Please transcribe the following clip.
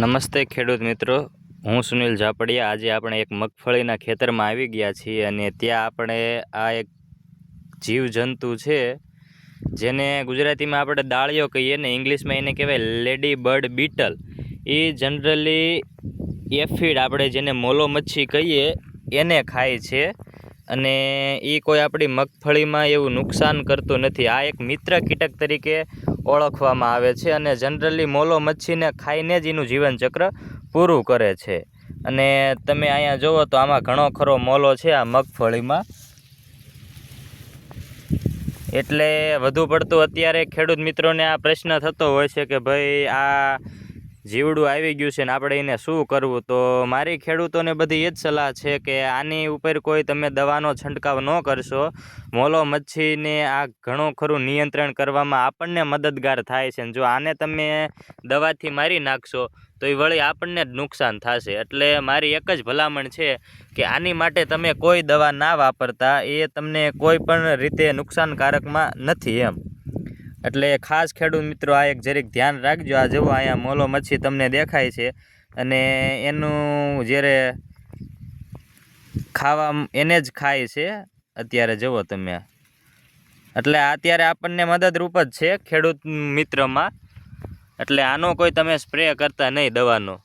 નમસ્તે ખેડૂત મિત્રો. હું સુનિલ ઝાપડિયા. આજે આપણે એક મગફળીના ખેતરમાં આવી ગયા છીએ અને ત્યાં આપણે આ એક જીવજંતુ છે, જેને ગુજરાતીમાં આપણે દાળિયો કહીએ ને ઇંગ્લિશમાં એને કહેવાય લેડી બર્ડ બીટલ. એ જનરલી એફિડ આપણે જેને મોલો મચ્છી કહીએ, એને ખાય છે અને એ કોઈ આપણી મગફળીમાં એવું નુકસાન કરતું નથી. આ એક મિત્ર કીટક તરીકે ઓળખવામાં આવે છે અને જનરલી મોલો મચ્છીને ખાઈને જ એનું જીવનચક્ર પૂરું કરે છે. અને તમે અહીંયા જુઓ તો આમાં ઘણો ખરો મોલો છે આ મગફળીમાં. એટલે વધુ પડતું અત્યારે ખેડૂત મિત્રોને આ પ્રશ્ન થતો હોય છે કે ભાઈ આ જીવડું આવી ગયું છે ને આપણે એને શું કરવું? તો મારી ખેડૂતોને બધી એ જ સલાહ છે કે આની ઉપર કોઈ તમે દવાનો છંટકાવ ન કરશો. મોલો મચ્છીને આ ઘણું ખરું નિયંત્રણ કરવામાં આપણને મદદગાર થાય છે જો આને તમે દવાથી મારી નાખશો, તો એ વળી આપણને જ નુકસાન થશે. એટલે મારી એક જ ભલામણ છે કે આની માટે તમે કોઈ દવા ના વાપરતા, એ તમને કોઈ પણ રીતે નુકસાનકારકમાં નથી એમ. એટલે ખાસ ખેડૂત મિત્રો, આ એક જરીક ધ્યાન રાખજો. આ જુઓ, અહીંયા મોલો મચ્છી તમને દેખાય છે. અને એનું જ્યારે ખાવા એને જ ખાય છે. અત્યારે જુઓ તમે. એટલે અત્યારે આપણને મદદરૂપ જ છે ખેડૂત મિત્રમાં. એટલે આનો કોઈ તમે સ્પ્રે કરતા નહીં દવાનો.